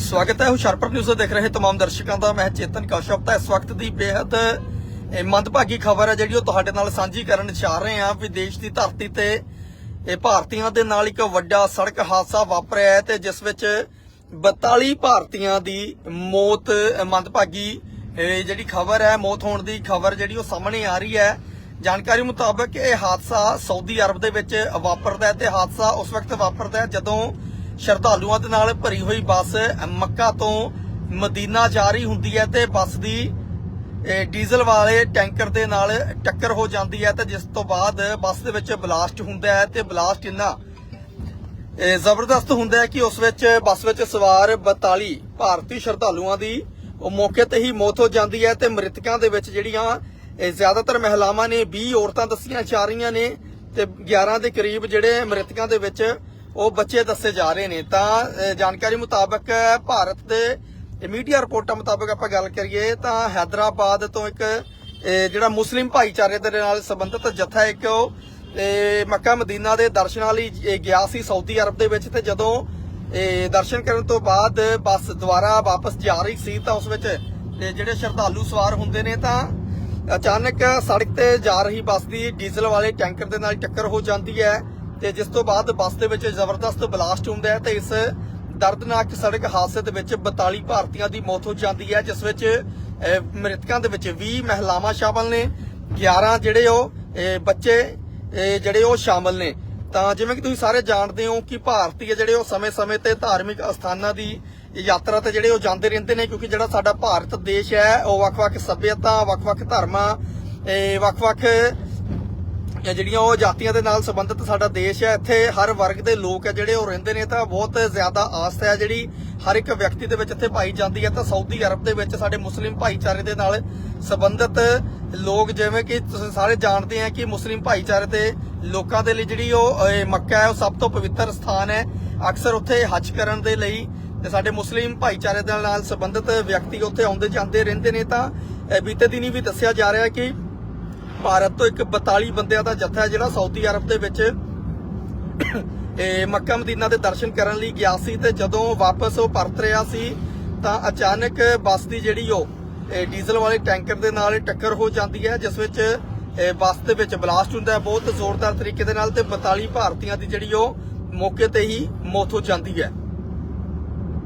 ਸਵਾਗਤ ਹੈ। ਹੁਸ਼ਿਆਰਪੁਰ ਨਿਊਜ਼ ਦੇਖ ਰਹੇ ਤਮਾਮ ਦਰਸ਼ਕਾਂ ਦਾ। ਮੈਂ ਚੇਤਨ ਕੌਸ਼ਪ ਤਾਂ ਇਸ ਵਕਤ ਦੀ ਬੇहद ਮੰਦਭਾਗੀ ਖਬਰ ਹੈ ਜਿਹੜੀ ਉਹ ਤੁਹਾਡੇ ਨਾਲ ਸਾਂਝੀ ਕਰਨ ਚਾਹ ਰਹੇ ਹਾਂ ਵੀ ਦੇਸ਼ ਦੀ ਧਰਤੀ ਤੇ ਇਹ ਭਾਰਤੀਆਂ ਦੇ ਨਾਲ ਇੱਕ ਵੱਡਾ ਸੜਕ ਹਾਦਸਾ ਵਾਪਰਿਆ ਹੈ ਤੇ ਜਿਸ ਵਿੱਚ 42 ਭਾਰਤੀਆਂ ਦੀ ਮੌਤ ਮੰਦਭਾਗੀ, ਇਹ ਜਿਹੜੀ ਖਬਰ ਹੈ, ਮੌਤ ਹੋਣ ਦੀ ਖਬਰ ਜਿਹੜੀ ਉਹ ਸਾਹਮਣੇ ਆ ਰਹੀ ਹੈ। ਜਾਣਕਾਰੀ ਮੁਤਾਬਕ ਇਹ ਹਾਦਸਾ ਸਾਊਦੀ ਅਰਬ ਦੇ ਵਿੱਚ ਵਾਪਰਦਾ ਹੈ ਤੇ ਹਾਦਸਾ ਉਸ ਵਕਤ ਵਾਪਰਦਾ ਹੈ ਜਦੋਂ ਸ਼ਰਧਾਲੂਆਂ ਦੇ ਨਾਲ ਭਰੀ ਹੋਈ ਬੱਸ ਮੱਕਾ ਤੋਂ ਮਦੀਨਾ ਜਾ ਰਹੀ ਹੁੰਦੀ ਹੈ ਤੇ ਬੱਸ ਦੀ ਡੀਜ਼ਲ ਵਾਲੇ ਟੈਂਕਰ ਦੇ ਨਾਲ ਟੱਕਰ ਹੋ ਜਾਂਦੀ ਹੈ ਤੇ ਜਿਸ ਤੋਂ ਬਾਅਦ ਬੱਸ ਦੇ ਵਿੱਚ ਬਲਾਸਟ ਹੁੰਦਾ ਹੈ ਤੇ ਬਲਾਸਟ ਇੰਨਾ ਜ਼ਬਰਦਸਤ ਹੁੰਦਾ ਹੈ ਕਿ ਉਸ ਵਿੱਚ, ਬੱਸ ਵਿੱਚ ਸਵਾਰ 42 ਭਾਰਤੀ ਸ਼ਰਧਾਲੂਆਂ ਦੀ ਉਹ ਮੌਕੇ ਤੇ ਹੀ ਮੌਤ ਹੋ ਜਾਂਦੀ ਹੈ ਤੇ ਮ੍ਰਿਤਕਾਂ ਦੇ ਵਿੱਚ ਜਿਹੜੀਆਂ ਜ਼ਿਆਦਾਤਰ ਮਹਿਲਾਵਾਂ ਨੇ 20 ਔਰਤਾਂ ਦੱਸੀਆਂ ਜਾ ਰਹੀਆਂ ਨੇ ਤੇ 11 ਦੇ ਕਰੀਬ ਜਿਹੜੇ ਮ੍ਰਿਤਕਾਂ ਦੇ ਵਿੱਚ ਉਹ ਬੱਚੇ ਦੱਸੇ ਜਾ ਰਹੇ ਨੇ। ਤਾਂ ਜਾਣਕਾਰੀ ਮੁਤਾਬਕ ਭਾਰਤ ਦੇ ਮੀਡੀਆ ਰਿਪੋਰਟਾਂ ਮੁਤਾਬਕ ਆਪਾਂ ਗੱਲ ਕਰੀਏ ਤਾਂ ਹੈਦਰਾਬਾਦ ਤੋਂ ਇੱਕ ਜਿਹੜਾ ਮੁਸਲਿਮ ਭਾਈਚਾਰੇ ਦੇ ਨਾਲ ਸੰਬੰਧਿਤ ਜਥਾ ਇੱਕ, ਉਹ ਮੱਕਾ ਮਦੀਨਾ ਦੇ ਦਰਸ਼ਨਾਂ ਲਈ ਗਿਆ ਸੀ ਸਾਊਦੀ ਅਰਬ ਦੇ ਵਿੱਚ ਤੇ ਜਦੋਂ ਦਰਸ਼ਨ ਕਰਨ ਤੋਂ ਬਾਅਦ ਬੱਸ ਦੁਬਾਰਾ ਵਾਪਸ ਜਾ ਰਹੀ ਸੀ ਤਾਂ ਉਸ ਵਿੱਚ ਇਹ ਜਿਹੜੇ ਸ਼ਰਧਾਲੂ ਸਵਾਰ ਹੁੰਦੇ ਨੇ ਤਾਂ ਅਚਾਨਕ ਸੜਕ ਤੇ ਜਾ ਰਹੀ ਬੱਸ ਦੀ ਡੀਜ਼ਲ ਵਾਲੇ ਟੈਂਕਰ ਦੇ ਨਾਲ ਟੱਕਰ ਹੋ ਜਾਂਦੀ ਹੈ। ਤੇ ਜਿਸ ਤੋਂ ਬਾਅਦ ਬੱਸ ਦੇ ਵਿੱਚ ਜ਼ਬਰਦਸਤ ਬਲਾਸਟ ਹੁੰਦਾ ਹੈ ਤੇ ਇਸ ਦਰਦਨਾਕ ਸੜਕ ਹਾਦਸੇ ਦੇ ਵਿੱਚ 42 ਭਾਰਤੀਆਂ ਦੀ ਮੌਤ ਹੋ ਜਾਂਦੀ ਹੈ, ਜਿਸ ਵਿੱਚ ਮ੍ਰਿਤਕਾਂ ਦੇ ਵਿੱਚ 20 ਮਹਿਲਾਵਾਂ ਸ਼ਾਮਲ ਨੇ 11 ਜਿਹੜੇ ਉਹ ਬੱਚੇ ਜਿਹੜੇ ਉਹ ਸ਼ਾਮਲ ਨੇ। ਤਾਂ ਜਿਵੇਂ ਕਿ ਤੁਸੀਂ ਸਾਰੇ ਜਾਣਦੇ ਹੋ ਕਿ ਭਾਰਤੀ ਜਿਹੜੇ ਉਹ ਸਮੇਂ-ਸਮੇਂ ਤੇ ਧਾਰਮਿਕ ਅਸਥਾਨਾਂ ਦੀ ਯਾਤਰਾ ਤੇ ਜਿਹੜੇ ਉਹ ਜਾਂਦੇ ਰਹਿੰਦੇ ਨੇ, ਕਿਉਂਕਿ ਜਿਹੜਾ ਸਾਡਾ ਭਾਰਤ ਦੇਸ਼ ਹੈ, ਉਹ ਵੱਖ-ਵੱਖ ਸੱਭਿਅਤਾ, ਵੱਖ-ਵੱਖ ਧਰਮਾਂ ਵੱਖ-ਵੱਖ ਜਿਹੜੀਆਂ ਉਹ ਜਾਤੀਆਂ ਦੇ ਨਾਲ ਸੰਬੰਧਿਤ ਸਾਡਾ ਦੇਸ਼ ਹੈ, ਇੱਥੇ ਹਰ ਵਰਗ ਦੇ ਲੋਕ ਹੈ ਜਿਹੜੇ ਉਹ ਰਹਿੰਦੇ ਨੇ ਤਾਂ ਬਹੁਤ ਜ਼ਿਆਦਾ ਆਸਥਾ ਹੈ ਜਿਹੜੀ ਹਰ ਇੱਕ ਵਿਅਕਤੀ ਦੇ ਵਿੱਚ ਇੱਥੇ ਪਾਈ ਜਾਂਦੀ ਹੈ। ਤਾਂ ਸਾਊਦੀ ਅਰਬ ਦੇ ਵਿੱਚ ਸਾਡੇ ਮੁਸਲਿਮ ਭਾਈਚਾਰੇ ਦੇ ਨਾਲ ਸੰਬੰਧਿਤ ਲੋਕ ਜਿਵੇਂ ਕਿ ਤੁਸੀਂ ਸਾਰੇ ਜਾਣਦੇ ਆ ਕਿ ਮੁਸਲਿਮ ਭਾਈਚਾਰੇ ਦੇ ਲੋਕਾਂ ਦੇ ਲਈ ਜਿਹੜੀ ਉਹ ਮੱਕਾ ਹੈ, ਉਹ ਸਭ ਤੋਂ ਪਵਿੱਤਰ ਸਥਾਨ ਹੈ। ਅਕਸਰ ਉੱਥੇ ਹੱਜ ਕਰਨ ਦੇ ਲਈ ਤੇ ਸਾਡੇ ਮੁਸਲਿਮ ਭਾਈਚਾਰੇ ਦੇ ਨਾਲ ਸੰਬੰਧਿਤ ਵਿਅਕਤੀ ਉੱਥੇ ਆਉਂਦੇ ਜਾਂਦੇ ਰਹਿੰਦੇ ਨੇ। ਤਾਂ, ਇਹ ਬੀਤੇ ਦਿਨੀ ਵੀ ਦੱਸਿਆ ਜਾ ਰਿਹਾ ਕਿ ਭਾਰਤ ਤੋਂ ਇੱਕ 42 ਬੰਦਿਆਂ ਦਾ ਜੱਥਾ ਜਿਹੜਾ ਸਾਊਦੀ ਅਰਬ ਦੇ ਵਿੱਚ ਇਹ ਮੱਕਾ ਮਦੀਨਾ ਦੇ ਦਰਸ਼ਨ ਕਰਨ ਲਈ ਗਿਆ ਸੀ ਤੇ ਜਦੋਂ ਵਾਪਸ ਉਹ ਪਰਤ ਰਿਹਾ ਸੀ ਤਾਂ ਅਚਾਨਕ ਬੱਸ ਦੀ ਜਿਹੜੀ ਉਹ ਡੀਜ਼ਲ ਵਾਲੇ ਟੈਂਕਰ ਦੇ ਨਾਲ ਟੱਕਰ ਹੋ ਜਾਂਦੀ ਹੈ, ਜਿਸ ਵਿੱਚ ਬੱਸ ਦੇ ਵਿੱਚ ਬਲਾਸਟ ਹੁੰਦਾ ਹੈ, ਬਹੁਤ ਜ਼ੋਰਦਾਰ ਤਰੀਕੇ ਦੇ ਨਾਲ ਤੇ 42 ਭਾਰਤੀਆਂ ਦੀ ਜਿਹੜੀ ਉਹ ਮੌਕੇ ਤੇ ਹੀ ਮੌਤ ਹੋ ਜਾਂਦੀ ਹੈ।